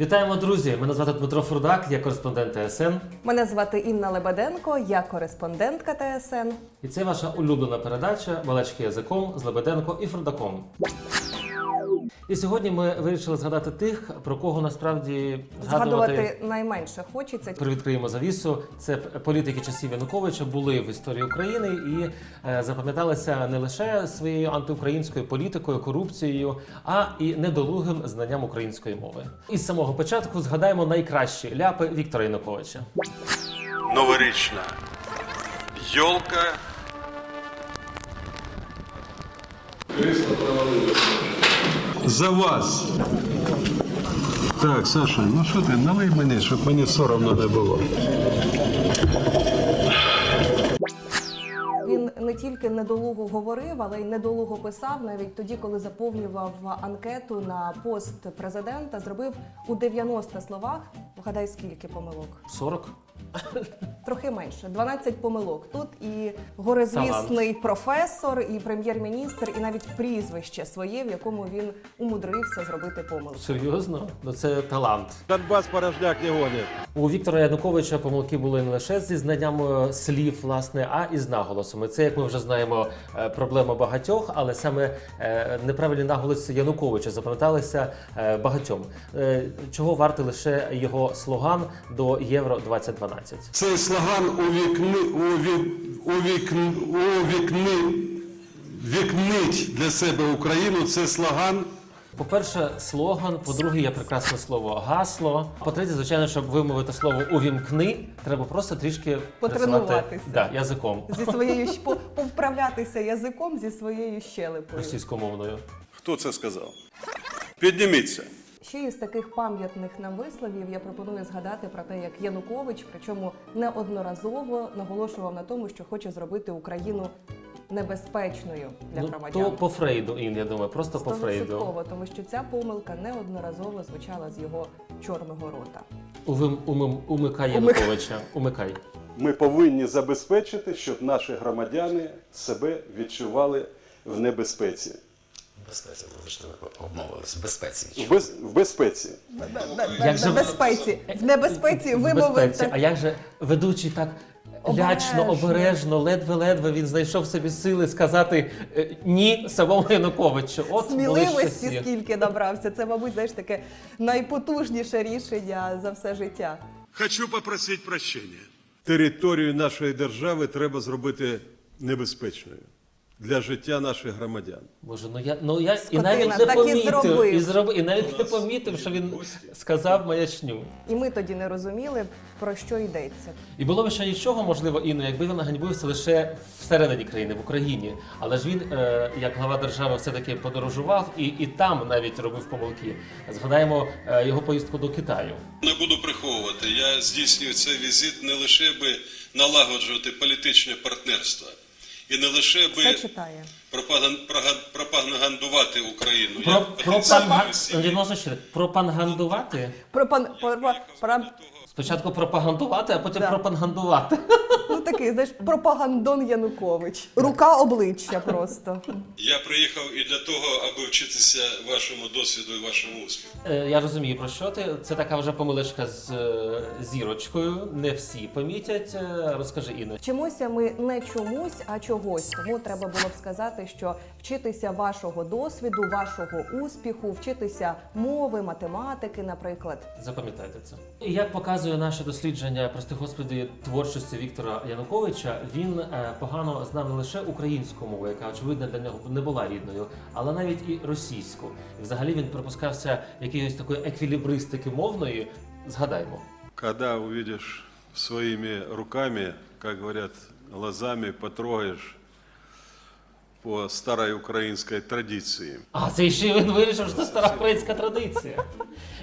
Вітаємо, друзі! Мене звати Дмитро Фурдак, я кореспондент ТСН. Мене звати Інна Лебеденко, я кореспондентка ТСН. І це ваша улюблена передача Балачки язиком з Лебеденко і Фурдаком. І сьогодні ми вирішили згадати тих, про кого насправді згадувати. Згадувати найменше хочеться. Привідкриємо завісу. Це політики часів Януковича були в історії України і е, запам'яталися не лише своєю антиукраїнською політикою, корупцією, а і недолугим знанням української мови. І з самого початку згадаємо найкращі ляпи Віктора Януковича. новорічна йолка. За вас. Так, Саша, ну що ти, налий мені, щоб мені соромно не було. Він не тільки недолуго говорив, але й недолуго писав. Навіть тоді, коли заповнював анкету на пост президента, зробив у 90 словах. Вгадай, скільки помилок? 40? Трохи менше 12 помилок. Тут і горизвісний професор, і прем'єр-міністр, і навіть прізвище своє, в якому він умудрився зробити помилку. Серйозно? Ну це талант. Донбас порожняк не гонить. У Віктора Януковича помилки були не лише зі знанням е, слів, власне, а і з наголосами. Це, як ми вже знаємо, е, проблема багатьох, але саме е, неправильні наголоси Януковича запам'яталися багатьом. Чого вартий лише його слоган до Євро 2012 Цей слоган увікни, уві, увікн, увікни, вікнить для себе Україну. Це слоган. По-перше, слоган, по-друге, є прекрасне слово гасло. По-третє, звичайно, щоб вимовити слово увімкни, треба просто трішки Потренуватися. да, язиком Зі своєю по- повправлятися язиком зі своєю щелепою. російськомовною. Хто це сказав? Підніміться. Ще із таких пам'ятних нам висловів я пропоную згадати про те, як Янукович, причому неодноразово наголошував на тому, що хоче зробити Україну небезпечною для Ну, громадян. то по Фрейду, Ін, я думаю, просто по Фрейду. Тому що ця помилка неодноразово звучала з його чорного рота. Увим, умим, умикай Януковича. Умикай. Ми повинні забезпечити, щоб наші громадяни себе відчували в небезпеці. Безпеці, ви обмовились. В безпеці. В, без, в безпеці. Як же в безпеці, в небезпеці В безпеці. так. А як же ведучий так лячно, Обережно. обережно, ледве-ледве він знайшов собі сили сказати е, ні самому Януковичу. От були Сміливості скільки набрався. Це, мабуть, знаєш, таке найпотужніше рішення за все життя. Хочу попросити прощення. Територію нашої держави треба зробити небезпечною для життя наших громадян. Боже, ну я ну я і навіть не так і помітив, зробив. і зроб і навіть не помітив, що він сказав маячню. І ми тоді не розуміли, про що йдеться. І було б ще нічого, можливо, Інно, якби він ганьбився лише всередині країни, в Україні. Але ж він, е, як глава держави, все-таки подорожував і, і там навіть робив помилки. Згадаємо е, його поїздку до Китаю. Не буду приховувати. Я здійснюю цей візит не лише би налагоджувати політичне партнерство, і не лише Все би читає. Пропаган- пропагандувати Україну. Про, ще пропагандувати? Пропан... про- про- Спочатку пропагандувати, а потім Да. пропагандувати. Ну такий, знаєш, пропагандон Янукович. Рука обличчя просто. Я приїхав і для того, аби вчитися вашому досвіду і вашому успіху. Е, Я розумію про що ти. Це така вже помилочка з е, зірочкою. Не всі помітять. Е, Розкажи Інно. Вчимося ми не чомусь, а чогось. Тому треба було б сказати, що вчитися вашого досвіду, вашого успіху, вчитися мови, математики, наприклад. Запам'ятайте це. І як показує наше дослідження, прости господи, творчості Віктора Януковича, він е, погано знав не лише українську мову, яка очевидно для нього не була рідною, але навіть і російську. І взагалі він припускався якоїсь такої еквілібристики мовної. Згадаймо. Когда увидишь своими руками, как говорят, глазами потрогаешь по старой украинской традиции. А це ще він вирішив, що це стара українська традиція.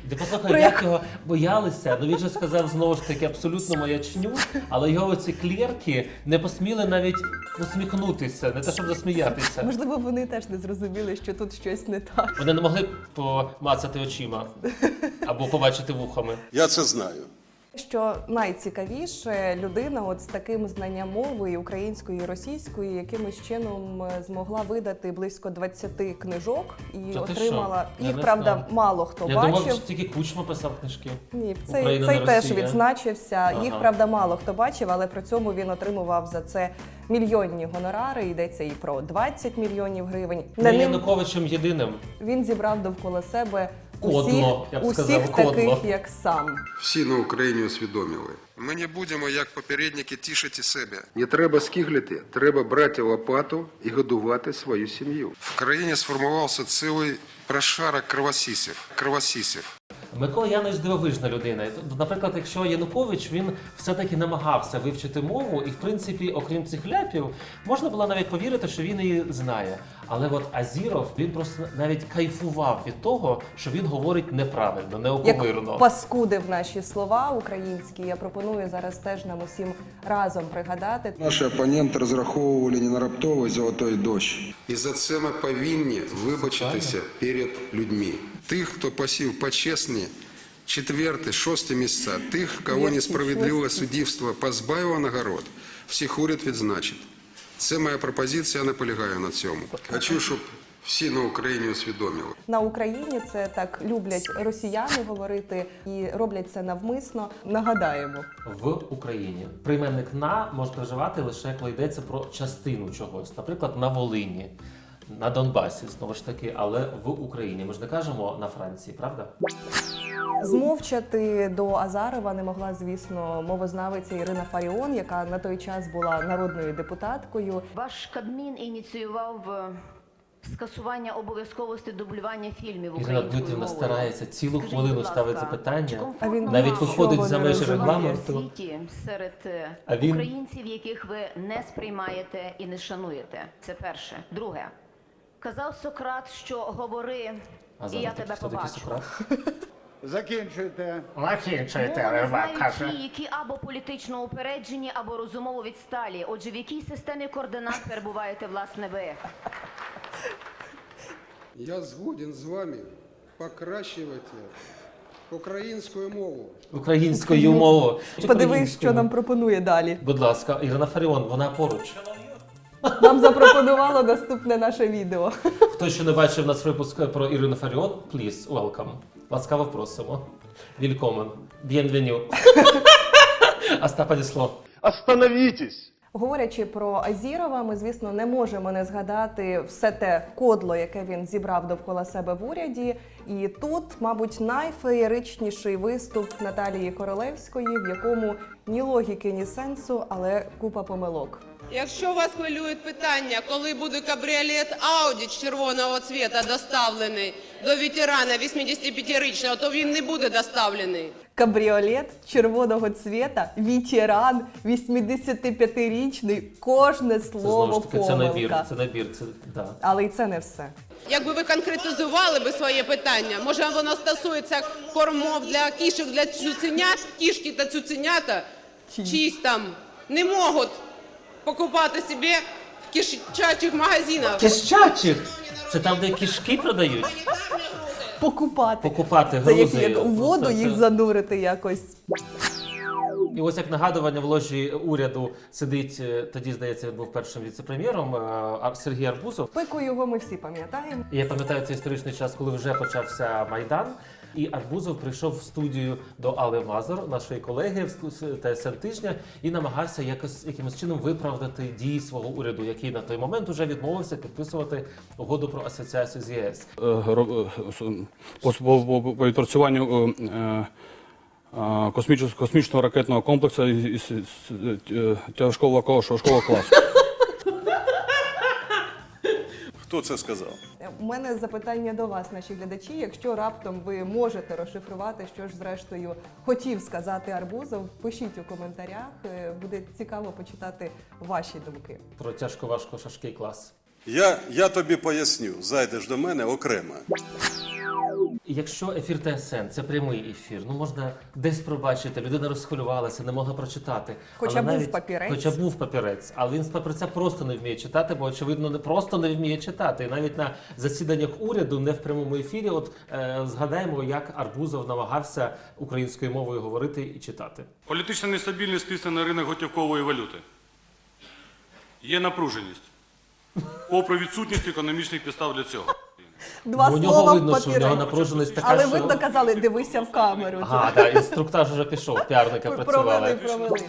Ти послухай, як як- його боялися. Ну він же сказав знову ж таки абсолютно маячню, але його оці клерки не посміли навіть усміхнутися, не те, щоб засміятися. Можливо, вони теж не зрозуміли, що тут щось не так. Вони не могли помацати очима або побачити вухами. Я це знаю. Що найцікавіше, людина, от з таким знанням мови і української, і російської, якимось чином е, змогла видати близько 20 книжок і Та ти отримала що? Я їх. не Правда, знав. мало хто Я бачив. думав, що тільки Кучма писав книжки. Ні, цей, Україна цей не теж Росія. відзначився. Їх Ага. правда мало хто бачив, але при цьому він отримував за це мільйонні гонорари. Йдеться і про 20 мільйонів гривень. Не На ним Януковичем єдиним. він зібрав довкола себе Кодло, я б усіх сказав, кодло. таких, як сам. Всі на Україні усвідомили. Ми не будемо, як попередники, тішити себе. Не треба скиглити, треба брати лопату і годувати свою сім'ю. В країні сформувався цілий прошарок кровосісів. кровосісів. Микола Янович дивовижна людина. Наприклад, якщо Янукович він все-таки намагався вивчити мову, і в принципі, окрім цих ляпів, можна було навіть повірити, що він її знає. Але от Азіров він просто навіть кайфував від того, що він говорить неправильно, Як паскудив наші слова українські, я пропоную зараз теж нам усім разом пригадати. Наші опоненти розраховували не на раптовий золотой дощ. І за це ми повинні вибачитися перед людьми. Тих, хто посів почесні, четверте, шосте місця, тих, кого несправедливе шосте. суддівство позбавило нагород, всіх уряд відзначить. Це моя пропозиція, я наполягаю на цьому. Хочу, щоб всі на Україні усвідомили. На Україні це так люблять росіяни говорити і роблять це навмисно. Нагадаємо, В Україні прийменник на може проживати лише коли йдеться про частину чогось, наприклад, на Волині, на Донбасі, знову ж таки, але в Україні. Ми ж не кажемо на Франції, правда? змовчати до Азарова не могла, звісно, мовознавиця Ірина Фаріон, яка на той час була народною депутаткою. Ваш Кабмін ініціював е, скасування обов'язковості дублювання фільмів Ірина українською Дмитрівна мовою. старається цілу Скажіть, хвилину будь ласка, запитання. чи А він комфортно Навіть виходить за межі регламенту. світі серед е, А він- українців, яких ви не сприймаєте і не шануєте. Це перше. Друге. Казав Сократ, що говори, А і я тебе побачу. Закінчуйте. Закінчуйте, каже. ті, які або політично упереджені, або розумово відсталі. Отже, в якій системі координат перебуваєте власне ви? Я згоден з вами покращувати українську мову. Українською мовою. Подивись, що нам пропонує далі. Будь ласка, Ірина Фаріон, вона поруч. Нам запропонувало наступне наше відео. Хто ще не бачив наш випуск про Ірину Фаріон, please, welcome. Ласкаво просимо. Вількомен. Bienvenue. Остапа Дісло. Остановітесь! Говорячи про Азірова, ми звісно не можемо не згадати все те кодло, яке він зібрав довкола себе в уряді. І тут, мабуть, найфеєричніший виступ Наталії Королевської, в якому ні логіки, ні сенсу, але купа помилок. Якщо вас хвилюють питання, коли буде кабріолет Ауді червоного цвіта доставлений до ветерана 85-річного, то він не буде доставлений. Кабріолет червоного цвіта, ветеран, 85-річний, кожне Це слово знову ж таки це набір. Це набір. Це да. Але й це не все. Якби ви конкретизували би своє питання, може воно стосується кормов для кішок, для цуценят, кішки та цуценята, чиїсь там не можуть покупати собі в кішачих магазинах. Кищачих! Це там, де кішки продають. Покупати. Покупати Це як, грузи. як у воду Це- їх це- занурити якось. І ось як нагадування в ложі уряду сидить, е, тоді, здається, він був першим віце-прем'єром е, Ар- Сергій Арбузов. Пику його ми всі пам'ятаємо. І Я пам'ятаю цей історичний час, коли вже почався Майдан. І Арбузов прийшов в студію до Али Мазур, нашої колеги в ТСН тижня, і намагався якось якимось чином виправдати дії свого уряду, який на той момент уже відмовився підписувати угоду про асоціацію з ЄС. е, е, по, відпрацюванню е, космічного, ракетного комплексу із, тяжкого важкого класу. Хто це сказав? У мене запитання до вас, наші глядачі. Якщо раптом ви можете розшифрувати, що ж зрештою хотів сказати Арбузов, пишіть у коментарях. Е, Буде цікаво почитати ваші думки. Про тяжко важко шашкий клас. Я, я тобі поясню, зайдеш до мене окремо. Якщо ефір ТСН це прямий ефір, ну можна десь пробачити, людина розхвилювалася, не могла прочитати. Хоча Але був папірець. Хоча був папірець, але він з папірця просто не вміє читати, бо очевидно не просто не вміє читати. І навіть на засіданнях уряду, не в прямому ефірі, от е, згадаємо, як Арбузов намагався українською мовою говорити і читати. Політична нестабільність тисне на ринок готівкової валюти. Є напруженість. Попри відсутність економічних підстав для цього. Два Бо у нього слова видно, що в нього напруженість така, Але що... видно казали, дивися в камеру. Ага, так, інструктаж вже пішов, піарника Провели, працювали. провели.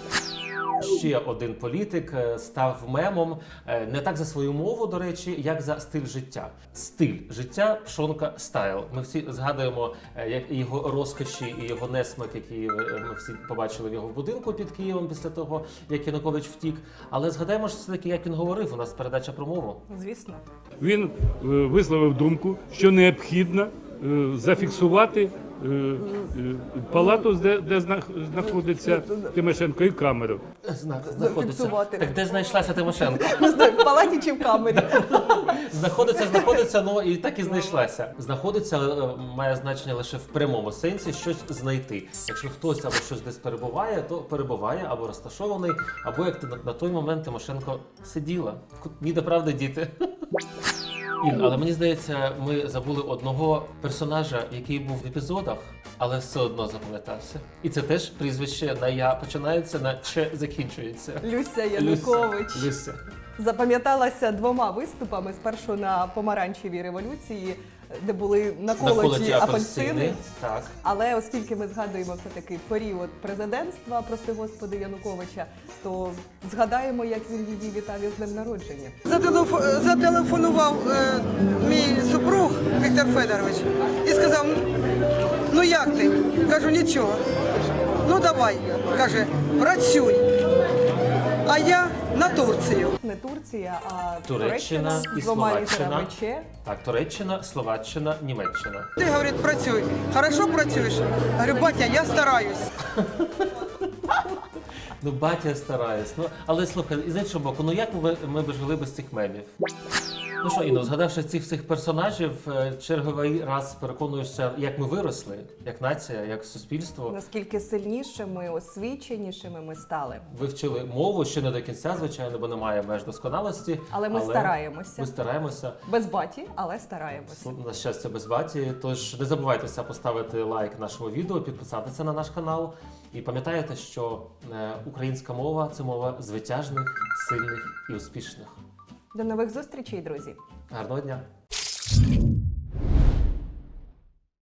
Ще один політик е, став мемом е, не так за свою мову, до речі, як за стиль життя. Стиль життя Пшонка Стайл. Ми всі згадуємо е, як його розкоші і його несмак, е, ми всі побачили в його будинку під Києвом після того, як Янукович втік. Але згадаємо ж все таки, як він говорив. У нас передача про мову. Звісно. Він висловив думку, що необхідно зафіксувати палату, де, де знах- знаходиться Тимошенко, і камеру. Зна- знаходиться. Зафіксувати. Так де знайшлася Тимошенко? Не знаю, в палаті чи в камері. Знаходиться, знаходиться, ну і так і знайшлася. Знаходиться е, має значення лише в прямому сенсі щось знайти. Якщо хтось або щось десь перебуває, то перебуває або розташований, або як ти на, на той момент Тимошенко сиділа. Ку- Ніде правди діти. Ін, але мені здається, ми забули одного персонажа, який був в епізодах, але все одно запам'ятався. І це теж прізвище на я починається, на Ч закінчується. Люся Янукович. Люся. Запам'яталася двома виступами. Спершу на помаранчевій революції, де були наколоті Наколоті апельсини. Так. Але оскільки ми згадуємо все таки період президентства, прости господи Януковича, то згадаємо, як він її вітав із днем народження. Зателеф- Зателефонував е, мій супруг Віктор Федорович і сказав: ну як ти? Кажу, нічого. Ну давай, каже, працюй. А я на Турцію. Не Турція, а Туреччина і двома Словаччина. Ч. Так, Туреччина, Словаччина, Німеччина. Ти говорить, працюй. Хорошо працюєш? Говорю, батя, я стараюсь. Ну, батя стараюсь. Ну, але слухай, і з іншого боку, ну як ми, ми б жили без цих мемів? Ну що, Інно, згадавши цих всіх персонажів, е, черговий раз переконуєшся, як ми виросли, як нація, як суспільство. Наскільки сильнішими, освіченішими ми стали. Вивчили мову ще не до кінця, звичайно, бо немає меж досконалості. Але ми стараємося. Ми стараємося. Без баті, але стараємося. На щастя, без баті. Тож не забувайтеся поставити лайк нашому відео, підписатися на наш канал. І пам'ятайте, що е, українська мова це мова звитяжних, сильних і успішних. До нових зустрічей, друзі! Гарного дня!